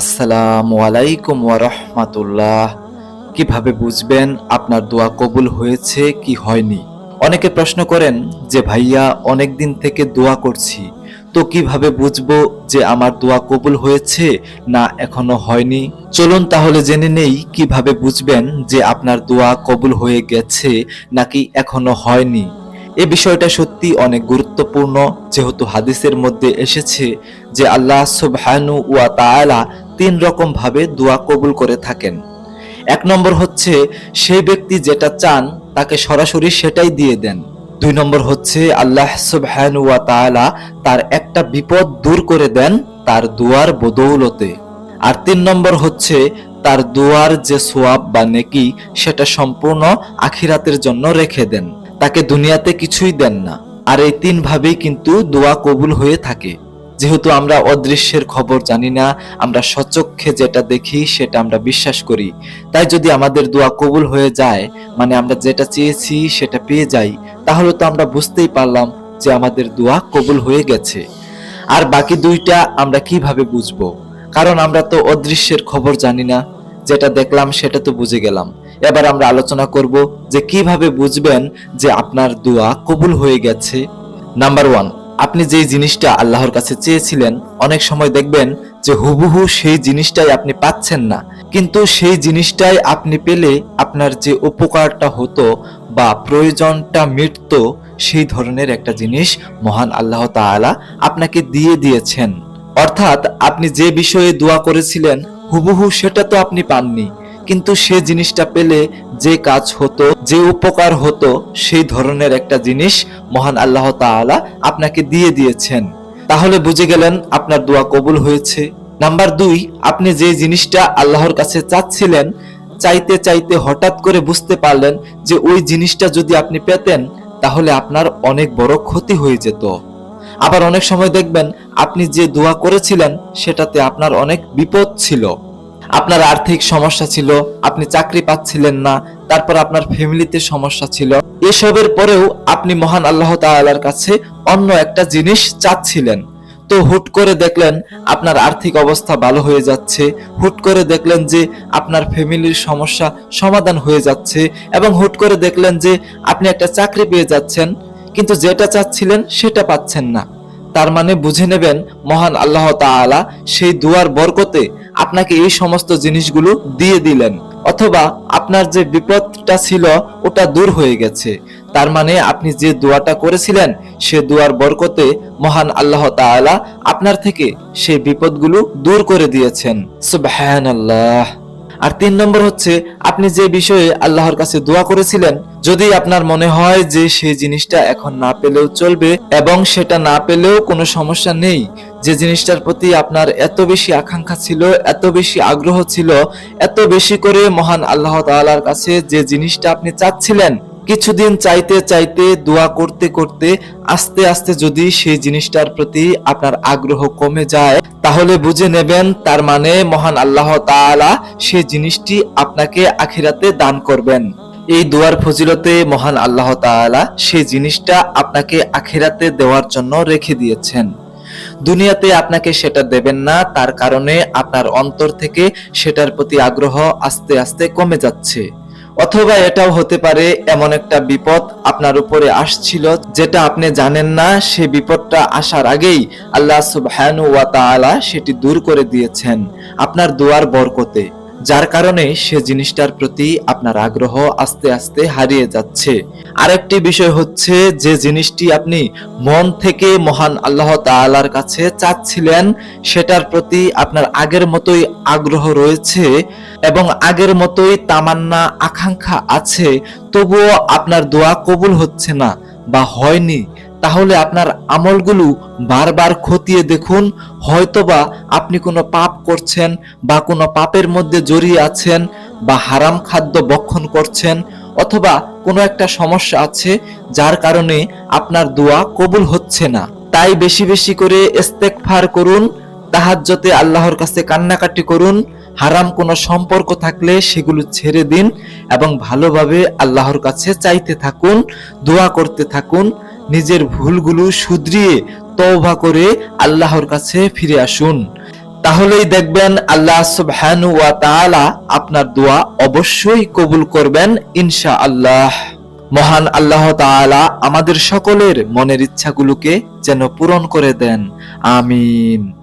আসসালামু আলাইকুম রাহমাতুল্লাহ। কীভাবে বুঝবেন আপনার দোয়া কবুল হয়েছে কি হয়নি? অনেকে প্রশ্ন করেন, যে ভাইয়া অনেক দিন থেকে দোয়া করছি। তো কীভাবে বুঝব যে আমার দোয়া কবুল হয়েছে না এখনও হয়নি? চলুন তাহলে জেনে নেই, কীভাবে বুঝবেন যে আপনার দোয়া কবুল হয়ে গেছে নাকি এখনও হয়নি। এ বিষয়টা সত্যি অনেক গুরুত্বপূর্ণ। যেহেতু হাদিসের মধ্যে এসেছে যে আল্লাহ সুবহানু ওয়া তাআলা তিন রকম ভাবে দোয়া কবুল করে থাকেন। এক নম্বর হচ্ছে সেই ব্যক্তি যেটা চান তাকে সরাসরি সেটাই দিয়ে দেন। দুই নম্বর হচ্ছে, আল্লাহ সুবহানু ওয়া তাআলা তার একটা বিপদ দূর করে দেন তার দুয়ার বদৌলতে। আর তিন নম্বর হচ্ছে, তার দুয়ার যে সোয়াব বা নেকি সেটা সম্পূর্ণ আখিরাতের জন্য রেখে দেন। তাকে দুনিয়াতে কিছুই দেন না। আর এই তিন ভাবেই কিন্তু দোয়া কবুল হয়ে থাকে। যেহেতু আমরা অদৃশ্যের খবর জানি না, আমরা সচক্ষে যেটা দেখি সেটা আমরা বিশ্বাস করি। তাই যদি আমাদের দোয়া কবুল হয়ে যায় মানে আমরা যেটা চেয়েছি সেটা পেয়ে যাই, তাহলে তো আমরা বুঝতেই পারলাম যে আমাদের দোয়া কবুল হয়ে গেছে। আর বাকি দুইটা আমরা কীভাবে বুঝব? কারণ আমরা তো অদৃশ্যের খবর জানি না যেটা দেখলাম সেটা তো বুঝে গেলাম। এবার আমরা আলোচনা করব যে কীভাবে বুঝবেন যে আপনার দোয়া কবুল হয়ে গেছে। নাম্বার ওয়ান, আপনি যেই জিনিসটা আল্লাহর কাছে চেয়েছিলেন, অনেক সময় দেখবেন যে হুবহু সেই জিনিসটাই আপনি পাচ্ছেন না। কিন্তু সেই জিনিসটাই আপনি পেলে আপনার যে উপকারটা হতো বা প্রয়োজনটা মিটত, সেই ধরনের একটা জিনিস মহান আল্লাহ তাআলা আপনাকে দিয়ে দিয়েছেন। অর্থাৎ আপনি যে বিষয়ে দোয়া করেছিলেন হুবহু সেটা তো আপনি পাননি। কিন্তু সে জিনিসটা পেলে যে কাজ হতো, যে উপকার হতো, সেই ধরনের একটা জিনিস মহান আল্লাহ তাআলা আপনাকে দিয়ে দিয়েছেন। তাহলে বুঝে গেলেন আপনার দোয়া কবুল হয়েছে। নাম্বার দুই, আপনি যে জিনিসটা আল্লাহর কাছে চাচ্ছিলেন, চাইতে চাইতে হঠাৎ করে বুঝতে পারলেন যে ওই জিনিসটা যদি আপনি পেতেন, তাহলে আপনার অনেক বড় ক্ষতি হয়ে যেত। আবার অনেক সময় দেখবেন, আপনি যে দোয়া করেছিলেন, সেটাতে আপনার অনেক বিপদ ছিল। আপনার আর্থিক সমস্যা ছিল, আপনি চাকরি পাচ্ছিলেন না, তারপর আপনার ফ্যামিলিতে সমস্যা ছিল। এসবের পরেও আপনি মহান আল্লাহ তাআলার কাছে অন্য একটা জিনিস চাচ্ছিলেন। তো হুট করে দেখলেন আপনার আর্থিক অবস্থা ভালো হয়ে যাচ্ছে, হুট করে দেখলেন যে আপনার ফ্যামিলির সমস্যা সমাধান হয়ে যাচ্ছে এবং হুট করে দেখলেন যে আপনি একটা চাকরি পেয়ে যাচ্ছেন, কিন্তু যেটা চাচ্ছিলেন সেটা পাচ্ছেন না। তার মানে বুঝে নেবেন মহান আল্লাহ তাআলা সেই দুয়ার বরকতে আপনাকে এই সমস্ত জিনিসগুলো দিয়ে দিলেন, অথবা আপনার যে বিপদটা ছিল ওটা দূর হয়ে গেছে। তার মানে আপনি যে দোয়াটা করেছিলেন, সে দোয়ার বরকতে মহান আল্লাহ তাআলা আপনার থেকে সেই বিপদগুলো দূর করে দিয়েছেন। সুবহানাল্লাহ। আর তিন নম্বর হচ্ছে, আপনি যে বিষয়ে আল্লাহর কাছে দোয়া করেছিলেন, যদি আপনার মনে হয় যে সেই জিনিসটা এখন না পেলেও চলবে এবং সেটা না পেলেও কোনো সমস্যা নেই, যে জিনিসটার প্রতি আপনার এত বেশি আকাঙ্ক্ষা ছিল, এত বেশি আগ্রহ ছিল, এত বেশি করে মহান আল্লাহ তালার কাছে যে জিনিসটা আপনি চাচ্ছিলেন কিছুদিন চাইতে চাইতে দোয়া করতে করতে আস্তে আস্তে যদি সেই জিনিসটার প্রতি আপনার আগ্রহ কমে যায়, তাহলে বুঝে নেবেন তার মানে মহান আল্লাহ তাআলা সেই জিনিসটি আপনাকে আখিরাতে দান করবেন। এই দোয়ার ফজিলতে মহান আল্লাহ তাআলা সেই জিনিসটা আপনাকে আখিরাতে দেওয়ার জন্য রেখে দিয়েছেন। দুনিয়াতে আপনাকে সেটা দেবেন না, তার কারণে আপনার অন্তর থেকে সেটার প্রতি আগ্রহ আস্তে আস্তে কমে যাচ্ছে। অথবা এটাও হতে পারে এমন একটা বিপদ আপনার উপরে আসছিল যেটা আপনি জানেন না, সে বিপদটা আসার আগেই আল্লাহ সুবহানু ওয়া তাআলা সেটি দূর করে দিয়েছেন আপনার দোয়ার বরকতে। যার কারণে সে জিনিসটার প্রতি আপনার আগ্রহ আস্তে আস্তে হারিয়ে যাচ্ছে। আরেকটি বিষয় হচ্ছে যে জিনিসটি আপনি মন থেকে মহান আল্লাহ তাআলার কাছে চাচ্ছিলেন, সেটার প্রতি আপনার আগের মতোই আগ্রহ রয়েছে এবং আগের মতোই তামান্না, আকাঙ্ক্ষা আছে, তবুও আপনার দোয়া কবুল হচ্ছে না বা হয়নি। তাহলে আপনার আমলগুলো বারবার খতিয়ে দেখুন। হয়তোবা আপনি কোনো পাপ করছেন বা কোনো পাপের মধ্যে জড়িয়ে আছেন বা হারাম খাদ্য বক্ষণ করছেন অথবা কোনো একটা সমস্যা আছে যার কারণে আপনার দোয়া কবুল হচ্ছে না। তাই বেশি বেশি করে ইস্তেগফার করুন তাহাজ্জতে আল্লাহর কাছে কান্নাকাটি করুন, হারাম কোনো সম্পর্ক থাকলে সেগুলো ছেড়ে দিন এবং ভালোভাবে আল্লাহর কাছে চাইতে থাকুন, দোয়া করতে থাকুন। নিজের ভুলগুলো শুধরিয়ে তওবা করে আল্লাহর কাছে ফিরে আসুন। তাহলেই দেখবেন আল্লাহ সুবহানু ওয়া তাআলা আপনার দোয়া অবশ্যই কবুল করবেন ইনশাআল্লাহ। মহান আল্লাহ তাআলা আমাদের সকলের মনের ইচ্ছাগুলোকে যেন পূরণ করে দেন। আমিন।